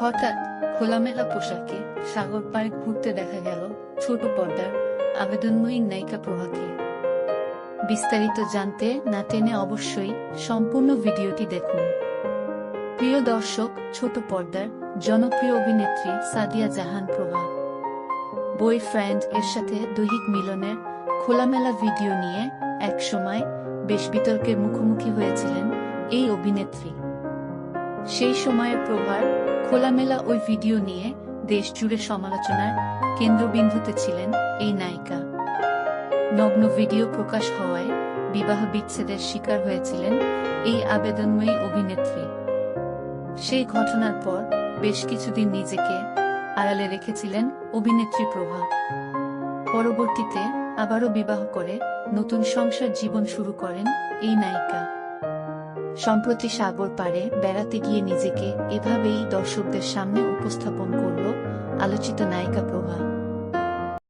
হঠাৎ খোলামেলা পোশাকে সাগর পাড়ে ঘুরতে দেখা গেল ছোট পর্দার আবেদনময়ী নায়িকা প্রভাকে। বিস্তারিত জানতে না টেনে অবশ্যই সম্পূর্ণ ভিডিওটি দেখুন। প্রিয় দর্শক, ছোট পর্দার জনপ্রিয় অভিনেত্রী সাদিয়া জাহান প্রভা। বয়ফ্রেন্ড এর সাথে দৈহিক মিলনের খোলামেলা ভিডিও নিয়ে একসময় বেশ বিতর্কের মুখোমুখি হয়েছিলেন এই অভিনেত্রী। সেই সময়ের প্রভার খোলামেলা ওই ভিডিও নিয়ে দেশ জুড়ে সমালোচনার কেন্দ্রবিন্দুতে ছিলেন এই নায়িকা। নগ্ন ভিডিও প্রকাশ হওয়ায় বিবাহ বিচ্ছেদের শিকার হয়েছিলেন এই আবেদনময়ী অভিনেত্রী। সেই ঘটনার পর বেশ কিছুদিন নিজেকে আড়ালে রেখেছিলেন অভিনেত্রী প্রভা। পরবর্তীতে আবারও বিবাহ করে নতুন সংসার জীবন শুরু করেন এই নায়িকা। সম্প্রতি সাগর পাড়ে বেড়াতে গিয়ে নিজেকে এভাবেই দর্শকদের সামনে উপস্থাপন করল আলোচিত নায়িকা প্রভা।